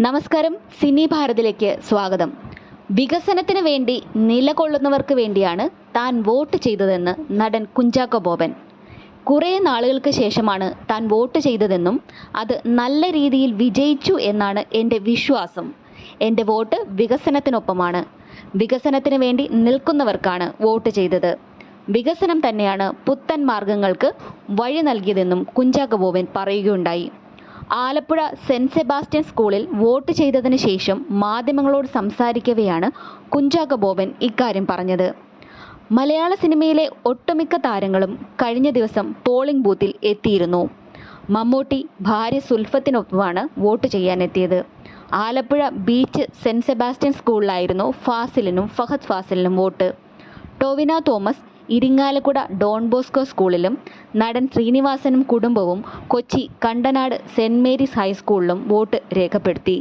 നമസ്കാരം. സിനി ഭാരതിലേക്ക് സ്വാഗതം. വികസനത്തിന് വേണ്ടി നിലകൊള്ളുന്നവർക്ക് വേണ്ടിയാണ് താൻ വോട്ട് ചെയ്തതെന്ന് നടൻ കുഞ്ചാക്കോ ബോബൻ. കുറേ നാളുകൾക്ക് ശേഷമാണ് താൻ വോട്ട് ചെയ്തതെന്നും അത് നല്ല രീതിയിൽ വിജയിച്ചു എന്നാണ് എന്റെ വിശ്വാസം. എന്റെ വോട്ട് വികസനത്തിനൊപ്പമാണ്. വികസനത്തിന് വേണ്ടി നിൽക്കുന്നവർക്കാണ് വോട്ട് ചെയ്തത്. വികസനം തന്നെയാണ് പുത്തൻ മാർഗങ്ങൾക്ക് വഴി നൽകിയതെന്നും കുഞ്ചാക്കോ ബോബൻ പറയുകയുണ്ടായി. ആലപ്പുഴ സെന്റ് സെബാസ്റ്റ്യൻ സ്കൂളിൽ വോട്ട് ചെയ്തതിന് ശേഷം മാധ്യമങ്ങളോട് സംസാരിക്കവെയാണ് കുഞ്ചാക്ക ബോബൻ ഇക്കാര്യം പറഞ്ഞത്. മലയാള സിനിമയിലെ ഒട്ടുമിക്ക താരങ്ങളും കഴിഞ്ഞ ദിവസം പോളിംഗ് ബൂത്തിൽ എത്തിയിരുന്നു. മമ്മൂട്ടി ഭാര്യ സുൽഫത്തിനൊപ്പമാണ് വോട്ട് ചെയ്യാനെത്തിയത്. ആലപ്പുഴ ബീച്ച് സെന്റ് സെബാസ്റ്റ്യൻ സ്കൂളിലായിരുന്നു ഫാസിലിനും Fahad ഫാസിലിനും vote. Tovino Thomas Irinjalakuda Don Bosco സ്കൂളിലും നടൻ ശ്രീനിവാസനും കുടുംബവും കൊച്ചി കണ്ടനാട് സെന്റ് മേരീസ് ഹൈസ്കൂളിലും വോട്ട് രേഖപ്പെടുത്തി.